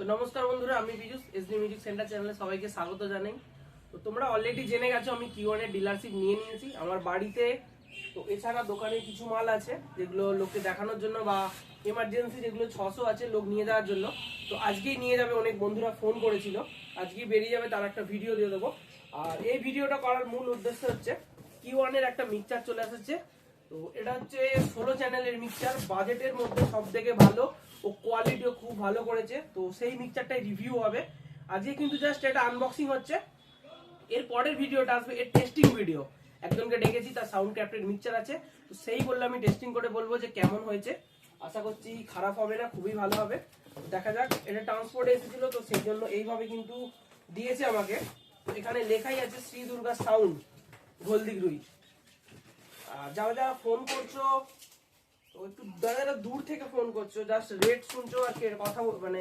তো নমস্কার বন্ধুরা, আমি বিজুস এসডি মিউজিক সেন্টার চ্যানেলে সবাইকে স্বাগত জানাই। তো তোমরা অলরেডি জেনে গেছো, আমি কিওয়ানের ডিলারশিপ নিয়ে নিয়েছি। আমার বাড়িতে, তো এছাড়া দোকানে কিছু মাল আছে, যেগুলো লোককে দেখানোর জন্য বা এমার্জেন্সি যেগুলো ছশো আছে, লোক নিয়ে যাওয়ার জন্য। তো আজকেই নিয়ে যাবে, অনেক বন্ধুরা ফোন করেছিল। আজকেই বেরিয়ে যাবে, তার একটা ভিডিও দিয়ে দেবো। আর এই ভিডিওটা করার মূল উদ্দেশ্য হচ্ছে কি ওয়ানের একটা মিক্সচার চলে এসেছে। তো এটা হচ্ছে ষোলো চ্যানেলের মিক্সচার বাজেটের মধ্যে সব থেকে ভালো। ও কোয়ালিটিও খুব ভালো করেছে। তো সেই মিক্সচারটাই রিভিউ হবে। আজকে কিন্তু জাস্ট এটা আনবক্সিং হচ্ছে। এর পরের ভিডিওটা আসবে। এর টেস্টিং ভিডিও একজনকে ডেকেছি, তার সাউন্ড ক্যাপ্টেড মিক্সচার আছে। তো সেই বললে, আমি টেস্টিং করে বলব যে কেমন হয়েছে। আশা করছি খারাপ হবে না, খুবই ভালো হবে। দেখা যাক, এটা ট্রান্সপোর্টে এসেছিল, তো সেই জন্য এইভাবে কিন্তু দিয়েছে আমাকে। এখানে লেখাই আছে, শ্রী দুর্গা সাউন্ড হলদিগ্রুই। আর যারা যারা ফোন করছ একটু যারা দূর থেকে ফোন করছ জাস্ট রেট শুনছো আর কি, কথা মানে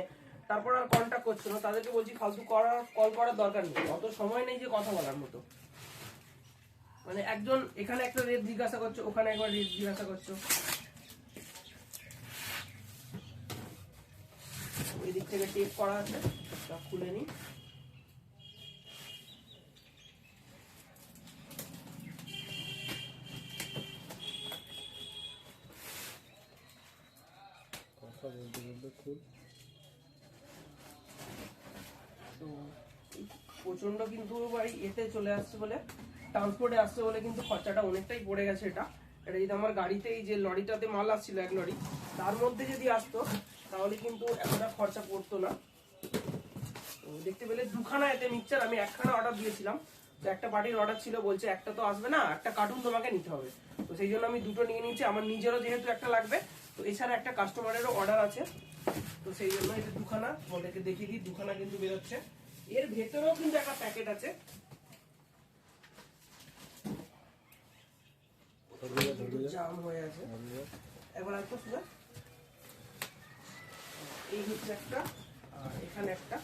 তারপর আর কন্ট্যাক্ট করছ না, তাদেরকে বলছি ফালতু করার কল করার দরকার নেই। অত সময় নেই যে কথা বলার মতো। মানে একজন এখানে একটা রেট জিজ্ঞাসা করছ, ওখানে একবার রেট জিজ্ঞাসা করছ। ওই দিক থেকে টেপ করা আছে খুলে নিই। বলতে তো এই প্রচণ্ড কিন্তু বাড়ি এতে চলে আসছে বলে ট্রান্সপোর্টে আসছে বলে কিন্তু খরচাটা অনেকটাই পড়ে গেছে এটা। এটা যদি আমার গাড়িতে এই যে লরিটাতে মাল আসছিল এক লরি, তার মধ্যে যদি আসতো, তাহলে কিন্তু এতটা খরচা পড়তো না। তো দেখতে পেলে দুখানা এতে মিক্সচার আমি একখানা অর্ডার দিয়েছিলাম। তো একটা পার্টির অর্ডার ছিল, বলছে একটা তো আসবে না, একটা কার্টুন তোমাকে নিতে হবে। তো সেই জন্য আমি দুটো নিয়ে নিয়েছি, আমার নিজেরও যেহেতু একটা লাগবে তো এছাড়া একটা কাস্টমারেরও অর্ডার আছে। তো সেই জন্য এটা দুখানা, তোমাদেরকে দেখিয়ে দিই, দুখানা কিন্তু বেরোচ্ছে। এর ভেতরেও কিন্তু একটা প্যাকেট আছে। হয়ে আছে। একবার আসব সুজা এই হচ্ছে একটা এখানে একটা।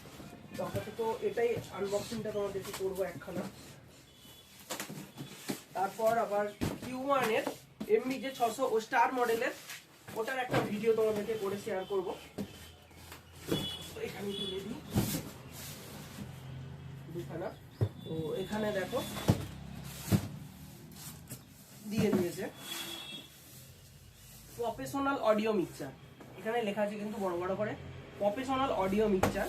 তো এটাই আনবক্সিংটা তোমাদেরকে করব একখানা। তারপর আবার কিউ এমনি যে ছশো ও স্টার মডেলের ওটার একটা ভিডিও তোমাদেরকে করে শেয়ার করব। এখানে তুলে দিই। দুখানা। তো এখানে দেখো, দিয়ে দিয়েছে। প্রফেশনাল অডিও মিক্সচার এখানে লেখা আছে কিন্তু বড় বড় করে। Professional audio mixture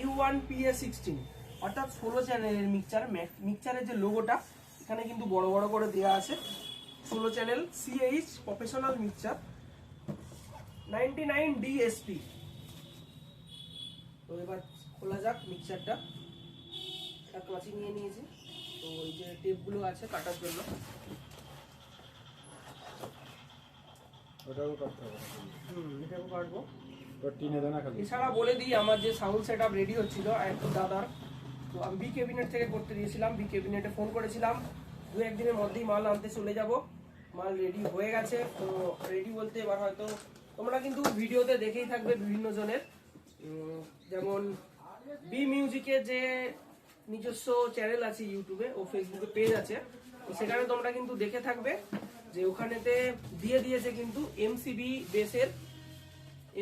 U one PA sixteen অর্থাৎ ষোলো চ্যানেলের মিক্সচার মিক্সচারের যে লোগোটা এখানে কিন্তু বড় বড় করে দেওয়া আছে। ষোলো channel CH professional mixture ninety nine DSP তো এবার খোলা যাক মিক্সচারটা এক কাঁচি নিয়ে নিয়েছি। তো ওই যে টেপগুলো আছে কাটার জন্য। ওটাও করতে হবে। হুম এটাও কাটবো। এছাড়া বলে দিই আমার যে সাউন্ড সেট আপ রেডি হচ্ছিল দাদার। তো আমি বি ক্যাবিনেট থেকে করতে দিয়েছিলাম। বি ক্যাবিনেটে ফোন করেছিলাম। দু একদিনের মধ্যেই মাল আনতে চলে যাব। মাল রেডি হয়ে গেছে। তো রেডি বলতে এবার হয়তো তোমরা কিন্তু ভিডিওতে দেখেই থাকবে বিভিন্ন জনের। যেমন বি মিউজিকের যে নিজস্ব চ্যানেল আছে ইউটিউবে ও ফেসবুকে পেজ আছে। তো সেখানে তোমরা কিন্তু দেখে থাকবে যে ওখানেতে দিয়ে দিয়েছে কিন্তু এমসিবি বেসের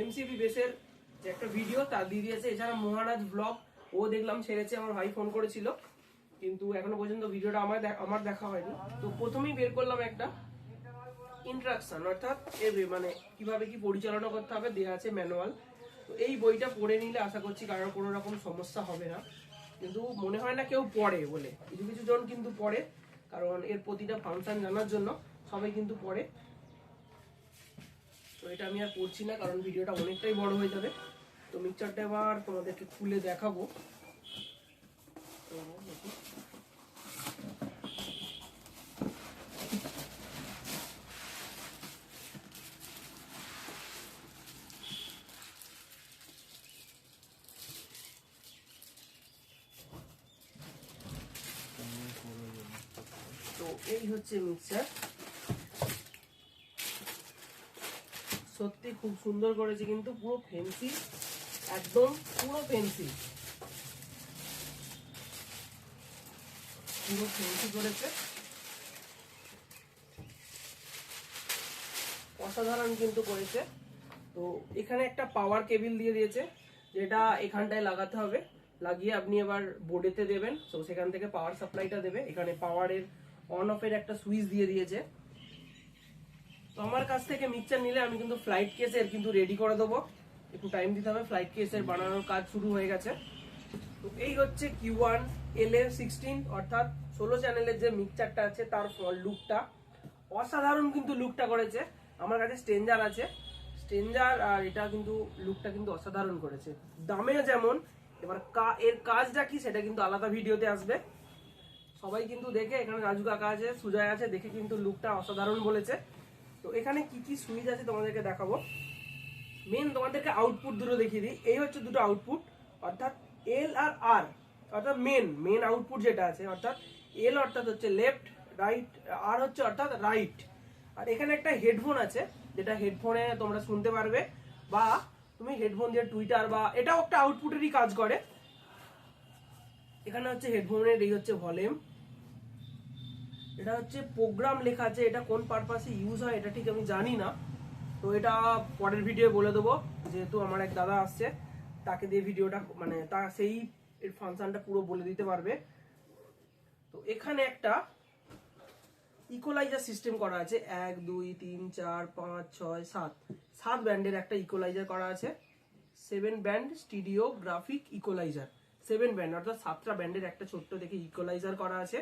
এমসিবি বেসের যে একটা ভিডিও তা দিয়ে দিয়েছে। এছাড়া মহারাজ ব্লগ ও দেখলাম ছেড়েছে, আমার ভাই ফোন করেছিল। কিন্তু এখনও পর্যন্ত ভিডিওটা আমার আমার দেখা হয়নি। তো প্রথমেই বের করলাম একটা। ইন্ট্রাকশন, অর্থাৎ এ মানে কীভাবে কি পরিচালনা করতে হবে দেওয়া আছে ম্যানুয়াল। তো এই বইটা পড়ে নিলে আশা করছি কারোর কোনো রকম সমস্যা হবে না। কিন্তু মনে হয় না কেউ পড়ে বলে। কিছু কিছু জন কিন্তু পড়ে, কারণ এর প্রতিটা ফাংশন জানার জন্য সবাই কিন্তু পড়ে। তো এটা আমি আর পড়ছি না, কারণ ভিডিওটা অনেকটাই বড় হয়ে যাবে। তো মিক্সচারটা এবার তোমাদেরকে খুলে দেখাবো তো দেখি। তো এই হচ্ছে মিক্সচার সত্যি খুব সুন্দর করেছে কিন্তু পুরো ফেন্সি একদম পুরো ফেন্সি পুরো ফেন্সি করেছে। অসাধারণ কিন্তু করেছে। তো এখানে একটা পাওয়ার কেবিল দিয়ে দিয়েছে, যেটা এখানটায় লাগাতে হবে। লাগিয়ে আপনি এবার বোর্ডেতে দেবেন। তো সেখান থেকে পাওয়ার সাপ্লাইটা দেবে। এখানে পাওয়ারের অন অফের একটা সুইচ দিয়ে দিয়েছে। তো আমার কাছ থেকে মিক্সচার নিলে আমি কিন্তু ফ্লাইট কেসের কিন্তু রেডি করে দেবো। একটু টাইম দিতে হবে ফ্লাইট কেসের বানানোর কাজ শুরু হয়ে গেছে। তো এই হচ্ছে Q one L A sixteen অর্থাৎ ষোলো চ্যানেলের যে মিক্সচারটা আছে, তার লুকটা অসাধারণ কিন্তু লুকটা করেছে। আমার কাছে স্টেঞ্জার আছে। স্টেঞ্জার আর এটা কিন্তু লুকটা কিন্তু অসাধারণ করেছে। দামেও যেমন, এবার এর কাজটা কি সেটা কিন্তু আলাদা ভিডিওতে আসবে। সবাই কিন্তু দেখে, এখানে রাজু কাকা আছে, সুজয় আছে, দেখে কিন্তু লুকটা অসাধারণ বলেছে। তো এখানে কি কি সুইচ আছে তোমাদেরকে দেখাবো। মেন তোমাদেরকে আউটপুট দুটো দেখিয়ে দিই। এই হচ্ছে দুটো আউটপুট অর্থাৎ এল আর আর অর্থাৎ মেন মেন আউটপুট যেটা আছে, অর্থাৎ এল অর্থাৎ হচ্ছে লেফট রাইট আর হচ্ছে অর্থাৎ রাইট আর এখানে একটা হেডফোন আছে, যেটা হেডফোনে তোমরা শুনতে পারবে, বা তুমি হেডফোন দিয়ে টুইটার বা, এটাও একটা আউটপুটেরই কাজ করে। এখানে হচ্ছে হেডফোনের এই হচ্ছে ভলিউম এটা হচ্ছে প্রোগ্রাম লেখা আছে, এটা কোন পারপাসে ইউজ হয় এটা ঠিক আমি জানি না। তো এটা পরের ভিডিও বলে দেবো, যেহেতু আমার এক দাদা আসছে, তাকে দিয়ে ভিডিওটা মানে তা সেই এর ফাংশনটা পুরো বলে দিতে পারবে। তো এখানে একটা ইকোলাইজার সিস্টেম করা আছে, এক, দুই, তিন, চার, পাঁচ, ছয়, সাত। সাত ব্যান্ডের একটা ইকোলাইজার করা আছে seven band studio graphic equaliser seven band অর্থাৎ সাতটা ব্যান্ডের একটা ছোট্ট দেখে ইকোলাইজার করা আছে।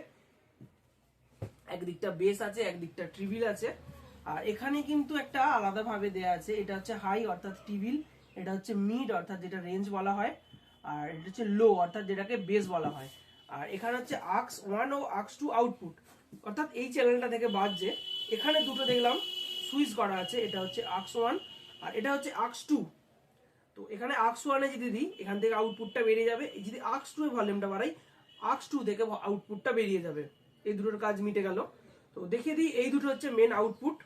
একদিকটা বেস আছে একদিকটা ট্রিবিল আছে। আর এখানে কিন্তু একটা আলাদাভাবে দেয়া আছে, এটা হচ্ছে হাই অর্থাৎ টিবিল এটা হচ্ছে মিড অর্থাৎ যেটা রেঞ্জ বলা হয়, আর এটা হচ্ছে লো অর্থাৎ যেটাকে বেস বলা হয়। আর এখানে হচ্ছে আক্স ওয়ান ও আক্স টু আউটপুট অর্থাৎ এই চ্যানেলটা থেকে বাজছে। এখানে দুটো দেখলাম সুইচ করা আছে, এটা হচ্ছে আক্স ওয়ান আর এটা হচ্ছে আক্স টু তো এখানে আক্স ওয়ানে যদি দিই, এখান থেকে আউটপুটটা বেরিয়ে যাবে। যদি আক্স টু এর ভলিউমটা বাড়াই আক্স টু থেকে আউটপুটটা বেরিয়ে যাবে। এই দুটোর কাজ মিটে গেল। তো দেখিয়ে দিই, এই দুটো হচ্ছে মেন আউটপুট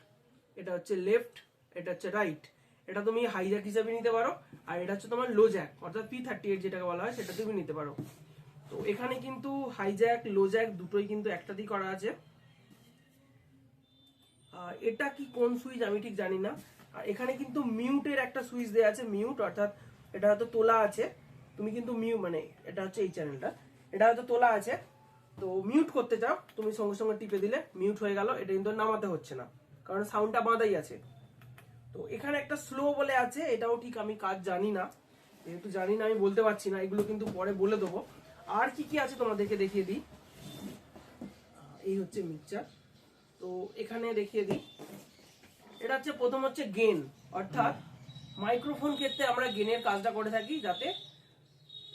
এটা হচ্ছে লেফট এটা হচ্ছে রাইট এটা তুমি হাই জ্যাক হিসাবে নিতে পারো, আর এটা হচ্ছে তোমার লো জ্যাক অর্থাৎ পি থার্টি এইট যেটাকে বলা হয়, সেটা তুমি নিতে পারো। তো এখানে কিন্তু হাই জ্যাক লো জ্যাক দুটোই কিন্তু একটাতেই করা আছে। এটা কি কোন সুইচ আমি ঠিক জানি না। আর এখানে কিন্তু মিউটের একটা সুইচ দেওয়া আছে মিউট অর্থাৎ এটা হয়তো তোলা আছে। তুমি কিন্তু মিউ মানে এটা হচ্ছে এই চ্যানেলটা এটা হয়তো তোলা আছে। তো মিউট করতে চাও তুমি সঙ্গে সঙ্গে টিপে দিলে মিউট হয়ে গেল, এটা কিন্তু নামাতে হচ্ছে না। কারণ সাউন্ডটা বাঁধাই আছে। তো এখানে একটা স্লো বলে আছে, এটাও ঠিক আমি কাজ জানি না। যেহেতু জানি না, আমি বলতে পারছি না, এগুলো কিন্তু পরে বলে দেবো। আর কি কি আছে তোমাদেরকে দেখিয়ে দিই? এই হচ্ছে মিক্সচার তো এখানে দেখিয়ে দিই। এটা হচ্ছে, প্রথম হচ্ছে গেন অর্থাৎ মাইক্রোফোন ক্ষেত্রে আমরা গেনের কাজটা করে থাকি যাতে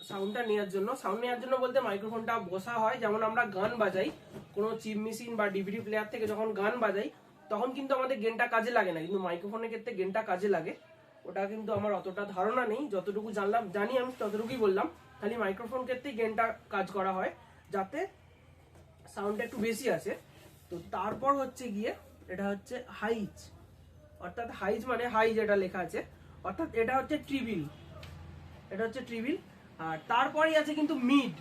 সাউন্ডটা নেওয়ার জন্য। সাউন্ড নেওয়ার জন্য বলতে মাইক্রোফোনটা বসা হয়, যেমন আমরা গান বাজাই। কোনো চিপ মেশিন বা ডিভিডি প্লেয়ার থেকে যখন গান বাজাই, তখন কিন্তু আমাদের গেনটা কাজে লাগে না। কিন্তু মাইক্রোফোনের ক্ষেত্রে গেনটা কাজে লাগে। ওটা কিন্তু আমার অতটা ধারণা নেই। যতটুকু জানলাম, জানি আমি ততটুকুই বললাম। খালি মাইক্রোফোন ক্ষেত্রেই গেনটা কাজ করা হয়, যাতে সাউন্ডটা একটু বেশি আছে তো তারপর হচ্ছে গিয়ে, এটা হচ্ছে হাইজ অর্থাৎ হাইজ মানে হাই যেটা লেখা আছে। অর্থাৎ এটা হচ্ছে ট্রিবিল এটা হচ্ছে ট্রিবিল আর তারপরেই আছে কিন্তু মিড।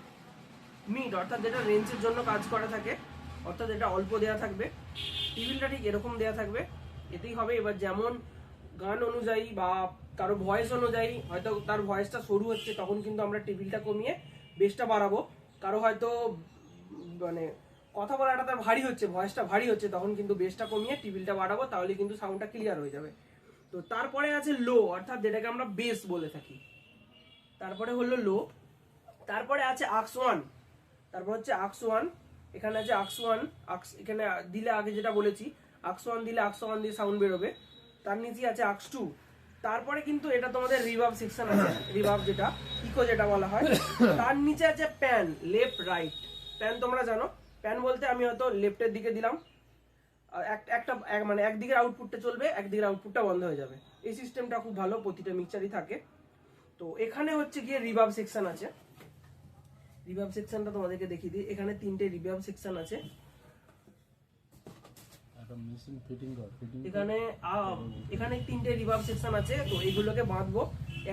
মিড, অর্থাৎ যেটা রেঞ্জের জন্য কাজ করা থাকে, অর্থাৎ এটা অল্প দেয়া থাকবে। টিবিলটা ঠিক এরকম দেয়া থাকবে। এতেই হবে এবার যেমন গান অনুযায়ী বা কারও ভয়েস অনুযায়ী, হয়তো তার ভয়েসটা সরু হচ্ছে, তখন কিন্তু আমরা টেবিলটা কমিয়ে বেসটা বাড়াবো। কারও হয়তো মানে কথা বলাটা তার ভারী হচ্ছে ভয়েসটা ভারী হচ্ছে, তখন কিন্তু বেসটা কমিয়ে টিবিলটা বাড়াবো, তাহলে কিন্তু সাউন্ডটা ক্লিয়ার হয়ে যাবে। তো তারপরে আছে লো অর্থাৎ যেটাকে আমরা বেস বলে থাকি। তারপরে হলো লো। তারপরে আছে আক্স ওয়ান। তারপর হচ্ছে আক্স ওয়ান। এখানে আছে আক্স ওয়ান। আক্স, এখানে দিলে আগে যেটা বলেছি, আক্স ওয়ান দিলে আক্স ওয়ান দিয়ে সাউন্ড বেরোবে। তার নিচে আছে আক্স টু। তারপরে কিন্তু এটা তোমাদের রিভাব সেকশন আছে। রিভাব যেটা ইকো যেটা বলা হয়। তার নিচে আছে প্যান লেফট রাইট প্যান তোমরা জানো? প্যান বলতে আমি হয়তো লেফটের দিকে দিলাম। এক- একটা মানে একদিকের আউটপুটটা চলবে, একদিকের আউটপুটটা বন্ধ হয়ে যাবে। এই সিস্টেমটা খুব ভালো, প্রতিটা মিক্সারই থাকে। তো এখানে হচ্ছে গিয়ে রিভাব সেকশন আছে। রিভাব সেকশনটা তোমাদেরকে দেখিয়ে দিই। এখানে তিনটে রিভাব সেকশন আছে। একটা মেশিন ফিটিং কর ফিটিং এখানে এখানে তিনটে রিভাব সেকশন আছে তো এইগুলোকে বাঁধবো।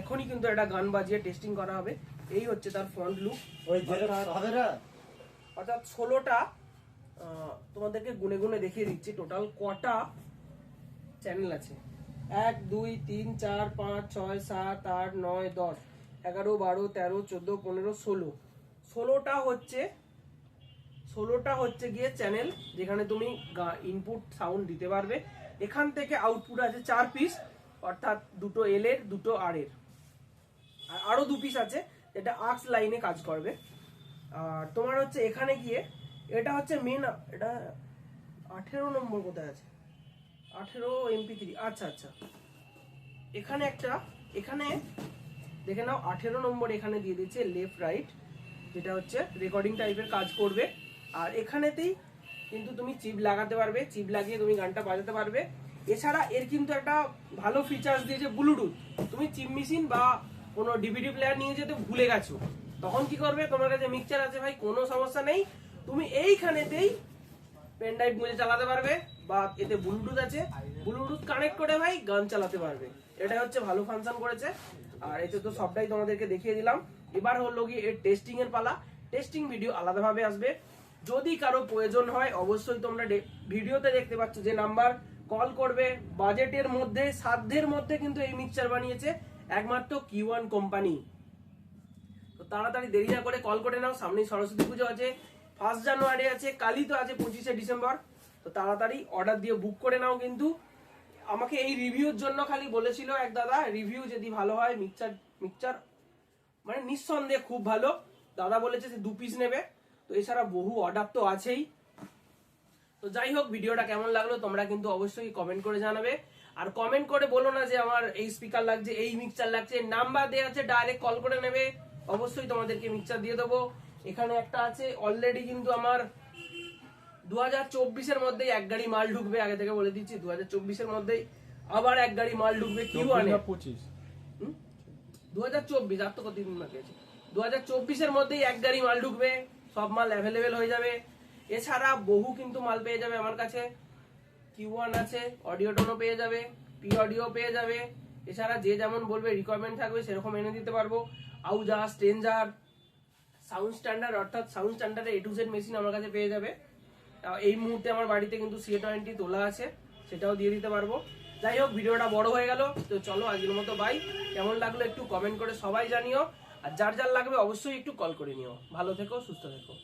এখনই কিন্তু একটা গান বাজিয়ে টেস্টিং করা হবে। এই হচ্ছে তার ফ্রন্ট লুক ওই অর্থাৎ ষোলোটা তোমাদেরকে গুনে গুনে দেখিয়ে দিচ্ছি। টোটাল কটা চ্যানেল আছে। এক, দুই, তিন, চার, পাঁচ, ছয়, সাত, আট, নয়, দশ, এগারো, বারো, তেরো, চোদ্দ, পনেরো, ষোলো। ষোলোটা হচ্ছে ষোলোটা হচ্ছে গিয়ে চ্যানেল যেখানে তুমি ইনপুট সাউন্ড দিতে পারবে। এখান থেকে আউটপুট আছে চার পিস অর্থাৎ দুটো এল এর, দুটো আর এর। আর আরও দু পিস আছে, যেটা আর্টস লাইনে কাজ করবে। আর তোমার হচ্ছে এখানে গিয়ে, এটা হচ্ছে মেন এটা আঠেরো নম্বর কোথায় আছে? আঠেরো এমপি থ্রি আচ্ছা আচ্ছা। এখানে একটা, এখানে দেখে নাও, আঠেরো নম্বর এখানে দিয়ে দিচ্ছে লেফট রাইট যেটা হচ্ছে রেকর্ডিং টাইপের কাজ করবে। আর এখানেতেই কিন্তু তুমি চিপ লাগাতে পারবে চিপ লাগিয়ে তুমি গানটা বাজাতে পারবে। এছাড়া এর কিন্তু একটা ভালো ফিচার্স দিয়েছে ব্লুটুথ তুমি চিপ মেশিন বা কোনো ডিভিডি প্লেয়ার নিয়ে যেতে ভুলে গেছো। তখন কি করবে? তোমার কাছে মিক্সচার আছে ভাই, কোনো সমস্যা নেই। তুমি এইখানেতেই পেন ড্রাইভ মুজে চালাতে পারবে। বা এতে ব্লুটুথ আছে। ব্লুটুথ কানেক্ট করে ভাই গান চালাতে পারবে। এটা হচ্ছে ভালো ফাংশন করেছে। আর এতে তো সবটাই তোমাদেরকে দেখিয়ে দিলাম। এবার হলো গিয়ে এর টেস্টিং এর পালা। টেস্টিং ভিডিও আলাদাভাবে আসবে। যদি কারও প্রয়োজন হয়, অবশ্যই তোমরা ভিডিওতে দেখতে পাচ্ছ যে নাম্বার কল করবে। বাজেটের মধ্যে, সাধ্যের মধ্যে কিন্তু এই মিক্সচার বানিয়েছে। একমাত্র কিউ ওয়ান কোম্পানি তো তাড়াতাড়ি দেরি না করে কল করে নাও। সামনেই সরস্বতী পুজো আছে। ফার্স্ট জানুয়ারি আছে, কালই তো আছে পঁচিশে ডিসেম্বর তো তাড়াতাড়ি অর্ডার দিয়ে বুক করে নাও কিন্তু। আমাকে এই রিভিউর জন্য খালি বলেছিল এক দাদা রিভিউ যদি ভালো হয় মিক্সচার মিক্সচার মানে নিঃসন্দেহে খুব ভালো। দাদা বলেছে যে দু পিস নেবে। তো এছাড়া বহু অর্ডার তো আছেই। তো যাই হোক, ভিডিওটা কেমন লাগল তোমরা কিন্তু অবশ্যই কমেন্ট করে জানাবে। আর কমেন্ট করে বলো না যে আমার এই স্পিকার লাগছে, এই মিক্সচার লাগছে। নাম্বার দেওয়া আছে ডাইরেক্ট কল করে নেবে। অবশ্যই তোমাদেরকে মিক্সচার দিয়ে দেবো। এখানে একটা আছে অলরেডি কিন্তু আমার দু হাজার চব্বিশের মধ্যেই এক গাড়ি মাল ঢুকবে আগে থেকে বলে দিচ্ছি দু হাজার চব্বিশের মধ্যেই আবার এক গাড়ি মাল ঢুকবে কি চব্বিশ আনে পঁচিশ? দু হাজার চব্বিশ আর তো কতদিন বাকি আছে? দু হাজার চব্বিশের মধ্যেই এক গাড়ি মাল ঢুকবে সব মাল অ্যাভেলেবেল হয়ে যাবে। এছাড়া বহু কিন্তু মাল পেয়ে যাবে আমার কাছে। কিউ ওয়ান আছে অডিও টোনও পেয়ে যাবে পি অডিও পেয়ে যাবে। এছাড়া যে যেমন বলবে রিকোয়ারমেন্ট থাকবে সেরকম এনে দিতে পারব। আউজা স্ট্রেঞ্জার সাউন্ড স্ট্যান্ডার্ড অর্থাৎ সাউন্ড স্ট্যান্ডার্ডের এ টু জেড মেশিন আমার কাছে পেয়ে যাবে। এই মুহূর্তে আমার বাড়িতে কিন্তু সি টোয়েন্টি তোলা আছে, সেটাও দিয়ে দিতে পারব। যাই হোক, ভিডিওটা বড় হয়ে গেল, তো চলো আজকের মতো বাই কেমন লাগল একটু কমেন্ট করে সবাই জানিও, আর যার যার লাগবে অবশ্যই একটু কল করে নিও। ভালো থেকো, সুস্থ থেকো।